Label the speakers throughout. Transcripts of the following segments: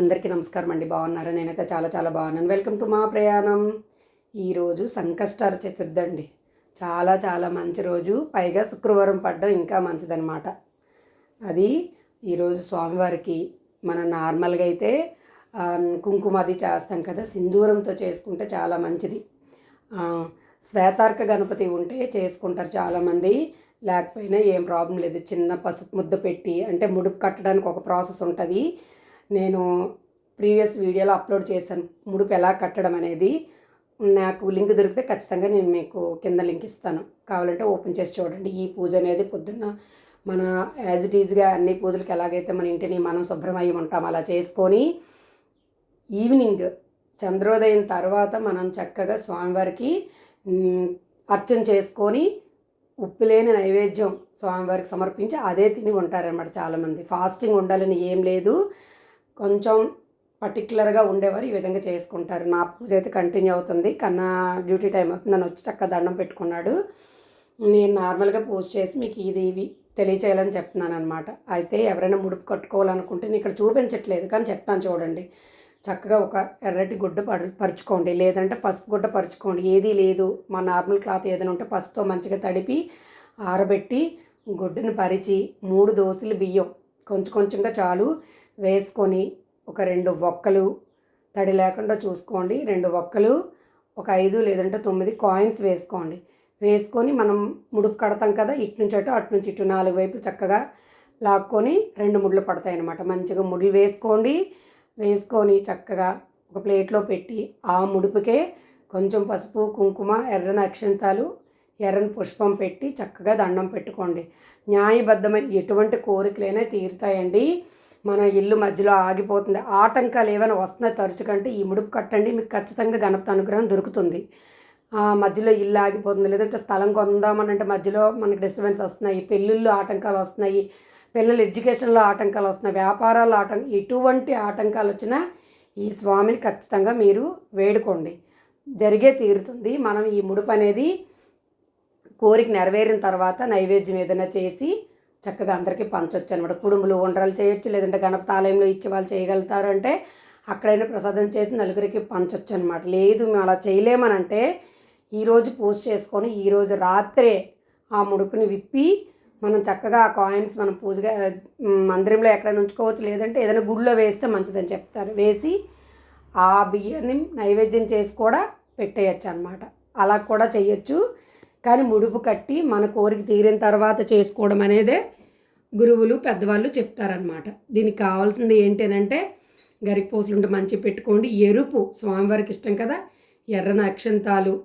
Speaker 1: అందరికీ నమస్కారం అండి. బాగున్నారా? నేనైతే చాలా చాలా బాగున్నాను. వెల్కమ్ టు మా ప్రయాణం ఈరోజు సంకష్టార చతుర్థి అండి. చాలా చాలా మంచి రోజు. పైగా శుక్రవారం పడ్డం ఇంకా మంచిదన్నమాట. అది ఈరోజు స్వామివారికి మనం నార్మల్గా అయితే కుంకుమ అది చేస్తాం కదా సింధూరంతో చేసుకుంటే చాలా మంచిది. శ్వేతార్క గణపతి ఉంటే చేసుకుంటారు చాలామంది లేకపోయినా ఏం ప్రాబ్లం లేదు. చిన్న పసుపు ముద్ద పెట్టి అంటే ముడుపు కట్టడానికి ఒక ప్రాసెస్ ఉంటుంది. నేను ప్రీవియస్ వీడియోలో అప్లోడ్ చేశాను. ముడుపు ఎలా కట్టడం అనేది నాకు లింక్ దొరికితే ఖచ్చితంగా నేను మీకు కింద లింక్ ఇస్తాను. కావాలంటే ఓపెన్ చేసి చూడండి. ఈ పూజ అనేది పొద్దున్న మన యాజ్ ఇట్ ఈజ్గా అన్ని పూజలకి ఎలాగైతే మన ఇంటిని మనం శుభ్రమయ్యి ఉంటాం అలా చేసుకొని ఈవినింగ్ చంద్రోదయం తర్వాత మనం చక్కగా స్వామివారికి అర్చన చేసుకొని ఉప్పు లేని నైవేద్యం స్వామివారికి సమర్పించి అదే తిని ఉంటారనమాట చాలామంది. ఫాస్టింగ్ ఉండాలని ఏం లేదు. కొంచెం పర్టికులర్గా ఉండేవారు ఈ విధంగా చేసుకుంటారు. నా పూజ అయితే కంటిన్యూ అవుతుంది. కన్నా డ్యూటీ టైం అవుతుంది. నన్ను వచ్చి చక్కగా దండం పెట్టుకున్నాడు. నేను నార్మల్గా పూజ చేసి మీకు ఇది ఇవి తెలియచేయాలని చెప్తున్నాను అనమాట అయితే ఎవరైనా ముడుపు కట్టుకోవాలనుకుంటే నేను ఇక్కడ చూపించట్లేదు కానీ చెప్తాను చూడండి. చక్కగా ఒక ఎర్రటి గుడ్డ పరు పరుచుకోండి. లేదంటే పసుపు గుడ్డ పరుచుకోండి. ఏదీ లేదు. మా నార్మల్ క్లాత్ ఏదైనా ఉంటే పసుపుతో మంచిగా తడిపి ఆరబెట్టి గుడ్డను పరిచి మూడు దోశలు బియ్యం కొంచెం కొంచెంగా చాలు. వేసుకొని ఒక రెండు ఒక్కలు తడి లేకుండా చూసుకోండి. రెండు ఒక్కలు ఒక ఐదు లేదంటే తొమ్మిది కాయిన్స్ వేసుకోండి. వేసుకొని మనం ముడుపు కడతాం కదా ఇటు నుంచి అటు అటు నుంచి ఇటు నాలుగు వైపు చక్కగా లాక్కొని రెండు ముడ్లు పడతాయి అన్నమాట. మంచిగా ముడ్లు వేసుకోండి. వేసుకొని చక్కగా ఒక ప్లేట్లో పెట్టి ఆ ముడుపుకే కొంచెం పసుపు కుంకుమ ఎర్రని అక్షంతాలు ఎర్రని పుష్పం పెట్టి చక్కగా దండం పెట్టుకోండి. న్యాయబద్ధమైన ఎటువంటి కోరికలైనా తీరుతాయండి. మన ఇల్లు మధ్యలో ఆగిపోతుంది. ఆటంకాలు ఏమైనా వస్తున్నాయి తరచుకంటే ఈ ముడుపు కట్టండి మీకు ఖచ్చితంగా గణపతి అనుగ్రహం దొరుకుతుంది. ఆ, మధ్యలో ఇల్లు ఆగిపోతుంది. లేదంటే స్థలం కొందామనంటే మధ్యలో మనకి డిస్టర్బెన్స్ వస్తున్నాయి పెళ్ళిళ్ళు ఆటంకాలు వస్తున్నాయి పిల్లల ఎడ్యుకేషన్లో ఆటంకాలు వస్తున్నాయి వ్యాపారాల్లో ఆటంకం ఎటువంటి ఆటంకాలు వచ్చినా ఈ స్వామిని ఖచ్చితంగా మీరు వేడుకోండి. జరిగే తీరుతుంది. మనం ఈ ముడుపు అనేది కోరిక నెరవేరిన తర్వాత నైవేద్యం ఏదైనా చేసి చక్కగా అందరికీ పంచవచ్చు అనమాట కుడుములు ఉండరాలు చేయొచ్చు లేదంటే గణపతి ఆలయంలో ఇచ్చే వాళ్ళు చేయగలుగుతారు అంటే అక్కడైనా ప్రసాదం చేసి నలుగురికి పంచవచ్చు అనమాట లేదు మేము అలా చేయలేమనంటే ఈరోజు పూజ చేసుకొని ఈరోజు రాత్రే ఆ ముడుపుని విప్పి మనం చక్కగా ఆ కాయిన్స్ మనం పూజగా మందిరంలో ఎక్కడైనా ఉంచుకోవచ్చు లేదంటే ఏదైనా గుడిలో వేస్తే మంచిదని చెప్తారు. వేసి ఆ బియ్యాన్ని నైవేద్యం చేసి కూడా పెట్టేయచ్చు అనమాట అలా కూడా చేయొచ్చు. కానీ ముడుపు కట్టి మన కోరిక తీరిన తర్వాత చేసుకోవడం అనేదే గురువులు పెద్దవాళ్ళు చెప్తారనమాట దీనికి కావాల్సింది ఏంటంటే గరికి పూసలు ఉంటే మంచి పెట్టుకోండి. ఎరుపు స్వామివారికి ఇష్టం కదా? ఎర్రని అక్షంతాలు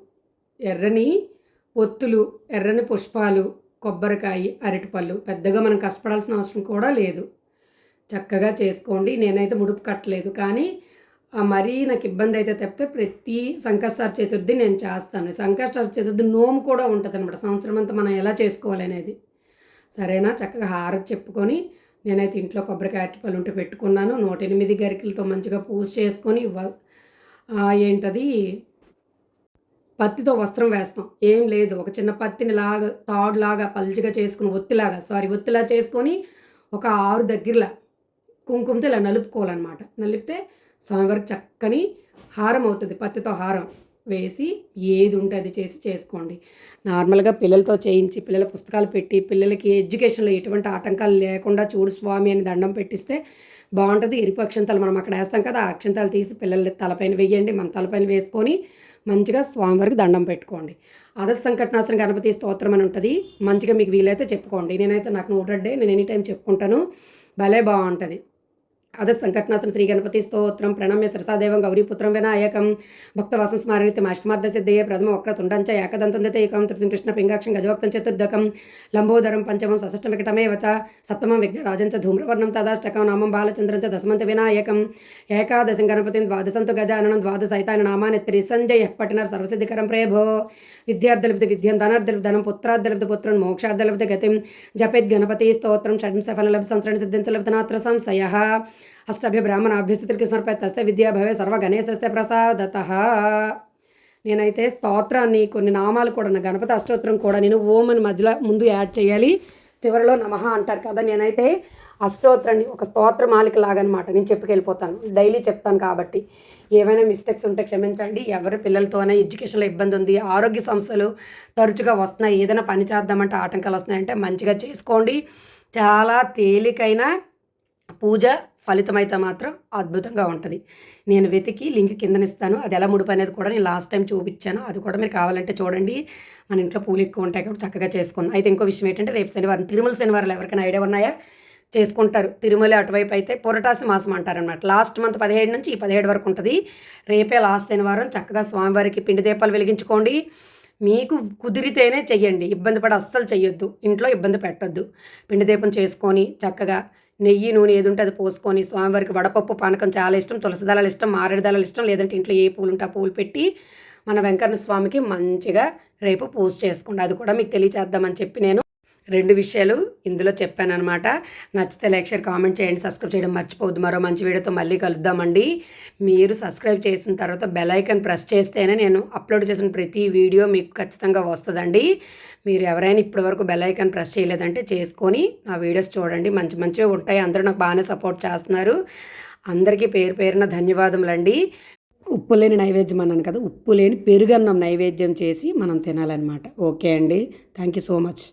Speaker 1: ఎర్రని ఒత్తులు ఎర్రని పుష్పాలు కొబ్బరికాయ అరటిపళ్ళు. పెద్దగా మనం కష్టపడాల్సిన అవసరం కూడా లేదు. చక్కగా చేసుకోండి. నేనైతే ముడుపు కట్టలేదు. కానీ మరీ నాకు ఇబ్బంది అయితే తప్పితే ప్రతి సంకష్టార చతుర్థి నేను చేస్తాను. సంకష్టార చతుర్థి నోము కూడా ఉంటుంది అనమాట సంవత్సరం అంతా మనం ఎలా చేసుకోవాలి అనేది. సరేనా? చక్కగా హారతి చెప్పుకొని నేనైతే ఇంట్లో కొబ్బరికాయ అరటిపళ్ళు ఉంటే పెట్టుకున్నాను. నూట ఎనిమిది గరికలతో మంచిగా పూజ చేసుకొని వ- ఏంటది? పత్తితో వస్త్రం వేస్తాం. ఏం లేదు. ఒక చిన్న పత్తిని లాగా తాడులాగా పల్చగా చేసుకుని ఒత్తిలాగా సారీ ఒత్తిలా చేసుకొని ఒక ఆరు దగ్గరలా కుంకుమతో ఇలా నలుపుకోవాలన్నమాట. నలిపితే స్వామివారికి చక్కని హారం అవుతుంది పత్తితో హారం వేసి ఏది ఉంటే అది చేసి చేసుకోండి. నార్మల్గా పిల్లలతో చేయించి పిల్లల పుస్తకాలు పెట్టి పిల్లలకి ఎడ్యుకేషన్లో ఎటువంటి ఆటంకాలు లేకుండా చూడు స్వామి అని దండం పెట్టిస్తే బాగుంటుంది. ఎరుపు అక్షంతాలు మనం అక్కడ వేస్తాం కదా ఆ అక్షంతాలు తీసి పిల్లల తలపైన వేయండి మన తలపైన వేసుకొని మంచిగా స్వామివారికి దండం పెట్టుకోండి. అదర్ సంకటనాశన గణపతి స్తోత్రం అని ఉంటుంది. మంచిగా మీకు వీలైతే చెప్పుకోండి. నేనైతే నాకు నోటెడ్డే నేను ఎనీ టైం చెప్పుకుంటాను. భలే బాగుంటుంది. అద సంకటనాశన శ్రీ గణపతి స్తోత్రం ప్రణమ్య సరసాదేవం గౌరీపుత్రం వినాయకం భక్తవాసం స్మారణిత్యం అష్టమార్థ సిద్ధయే ప్రథమ వక్రతుండంచ ఏకదంతం ఏకం తృతీయం కృష్ణ పింగాక్షం గజవక్తం చతుర్దకం లంబోదరం పంచమం సషష్టం వికటమే వచ సప్తమం విఘ్నరాజం చ ధూమ్రవర్ణం తదాష్టకం నామం బాలచంద్రం చ దశమంత వినాయకం ఏకాదశం గణపతిని ద్వాదశంతు గజాననం ద్వాదశైతాని నామాని త్రిసంజయ పట్టినారు సర్వసిద్ధికరం ప్రేభో విద్యార్థులబ్ధి విద్యం ధనార్థులబ్ధి ధనం పుత్రార్థులబ్ధి పుత్రం మోక్షార్థులబ్ధి గతిం జపేద్ గణపతి స్తోత్రం షడ్ం సఫలలబ్ధి సంసరణ సిద్ధించలబ్ధనాత్ర సంశయ అష్టాభ్య బ్రాహ్మణాభ్యచిత్రికి సమర్పయ తస్య విద్యా భవే సర్వ ప్రసాదత. నేనైతే స్తోత్రాన్ని కొన్ని నామాలు కూడా నా గణపతి అష్టోత్తరం కూడా నేను ఓం అని మధ్యలో ముందు యాడ్ చేయాలి. చివరిలో నమః అంటారు కదా నేనైతే అష్టోత్తరాన్ని ఒక స్తోత్ర మాలిక లాగనమాట. నేను చెప్పుకెళ్ళిపోతాను. డైలీ చెప్తాను కాబట్టి. ఏమైనా మిస్టేక్స్ ఉంటే క్షమించండి. ఎవరి పిల్లలతోనే ఎడ్యుకేషన్లో ఇబ్బంది ఉంది ఆరోగ్య సమస్యలు తరచుగా వస్తున్నాయి ఏదైనా పని చేద్దామంటే ఆటంకాలు వస్తున్నాయంటే మంచిగా చేసుకోండి. చాలా తేలికైన పూజ ఫలితం అయితే మాత్రం అద్భుతంగా ఉంటుంది. నేను వెతికి లింక్ కిందనిస్తాను. అది ఎలా ముడిపు అనేది కూడా నేను లాస్ట్ టైం చూపించాను. అది కూడా మీరు కావాలంటే చూడండి. మన ఇంట్లో పూలు ఎక్కువ ఉంటాయి కాబట్టి చక్కగా చేసుకుందాం. అయితే ఇంకో విషయం ఏంటంటే రేపు శనివారం తిరుమల శనివారాలు ఎవరికైనా ఐడియా ఉన్నాయా? చేసుకుంటారు. తిరుమల అటువైపు అయితే పొరటాసి మాసం అంటారనమాట లాస్ట్ మంత్ పదిహేడు నుంచి ఈ పదిహేడు వరకు ఉంటుంది. రేపే లాస్ట్ శనివారం చక్కగా స్వామివారికి పిండి దీపాలు వెలిగించుకోండి. మీకు కుదిరితేనే చెయ్యండి. ఇబ్బంది పడి అస్సలు చెయ్యొద్దు. ఇంట్లో ఇబ్బంది పెట్టొద్దు. పిండి దీపం చేసుకొని చక్కగా నెయ్యి నూనె ఏది ఉంటే అది పోసుకొని స్వామివారికి వడపప్పు పానకం చాలా ఇష్టం తులసి దళాలు ఇష్టం మారేడు దళాలు ఇష్టం లేదంటే ఇంట్లో ఏ పూలు ఉంటే ఆ పూలు పెట్టి మన వెంకన్న స్వామికి మంచిగా రేపు పూజ చేసుకోండి. అది కూడా మీకు తెలియచేద్దామని చెప్పి నేను రెండు విషయాలు ఇందులో చెప్పానమాట నచ్చితే లైక్ షేర్ కామెంట్ చేయండి. సబ్స్క్రైబ్ చేయడం మర్చిపోవద్దు. మరో మంచి వీడియోతో మళ్ళీ కలుద్దామండి. మీరు సబ్స్క్రైబ్ చేసిన తర్వాత బెల్ ఐకన్ ప్రెస్ చేస్తేనే నేను అప్లోడ్ చేసిన ప్రతి వీడియో మీకు ఖచ్చితంగా వస్తుందండి. మీరు ఎవరైనా ఇప్పటివరకు బెల్ ఐకన్ ప్రెస్ చేయలేదంటే చేసుకొని నా వీడియోస్ చూడండి. మంచి మంచివి ఉంటాయి. అందరూ నాకు బాగానే సపోర్ట్ చేస్తున్నారు. అందరికీ పేరు పేరున ధన్యవాదములండి. ఉప్పు లేని నైవేద్యం అన్నాను కదా ఉప్పు లేని పెరుగన్నం నైవేద్యం చేసి మనం తినాలన్నమాట. ఓకే అండి. Thank you so much.